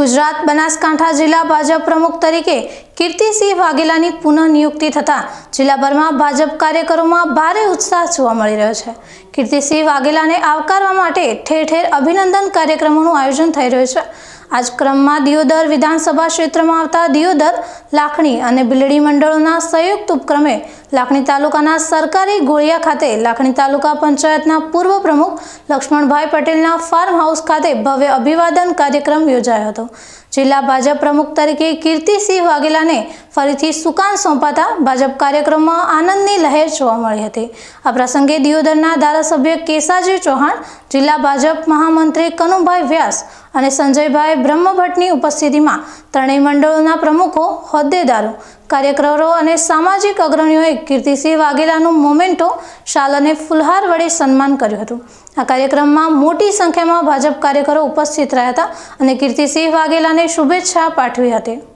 ગુજરાત બનાસકાંઠા જિલ્લા ભાજપ પ્રમુખ તરીકે કીર્તિસિંહ વાઘેલાની પુનઃ નિયુક્તિ થતાં જિલ્લાભરમાં ભાજપ કાર્યકરોમાં ભારે ઉત્સાહ જોવા મળી રહ્યો છે. કીર્તિસિંહ વાઘેલાને આવકારવા માટે ઠેર ઠેર અભિનંદન કાર્યક્રમોનું આયોજન થઈ રહ્યું છે. આજ ક્રમમાં દિયોદર વિધાનસભા ક્ષેત્રમાં આવતા દિયોદર, લાખણી અને બિલડી મંડળોના સંયુક્ત ઉપક્રમે લાખણી તાલુકાના સરકારી ગોળિયા ખાતે લાખણી તાલુકા પંચાયતના પૂર્વ પ્રમુખ લક્ષ્મણભાઈ પટેલના ફાર્મ હાઉસ ખાતે ભવ્ય અભિવાદન કાર્યક્રમ યોજાયો હતો. જિલ્લા ભાજપ પ્રમુખ તરીકે કીર્તિસિંહ વાઘેલાને ફરીથી સુકાન સોંપાતા ભાજપ કાર્યક્રમમાં આનંદની લહેર જોવા મળી હતી. આ પ્રસંગે દિયોદરના ધારાસભ્ય કેસાજી ચૌહાણ, જિલ્લા ભાજપ મહામંત્રી કનુભાઈ વ્યાસ અને સંજયભાઈ બ્રહ્મભટ્ટની ઉપસ્થિતિમાં ત્રણેય મંડળોના પ્રમુખો, હોદ્દેદારો, કાર્યકરો અને સામાજિક અગ્રણીઓએ કીર્તિસિંહ વાઘેલાનું મોમેન્ટો શાલ અને ફુલહાર વડે સન્માન કર્યું હતું. આ કાર્યક્રમમાં મોટી સંખ્યામાં ભાજપ કાર્યકરો ઉપસ્થિત રહ્યા હતા અને કીર્તિસિંહ વાઘેલાને શુભેચ્છા પાઠવી હતી.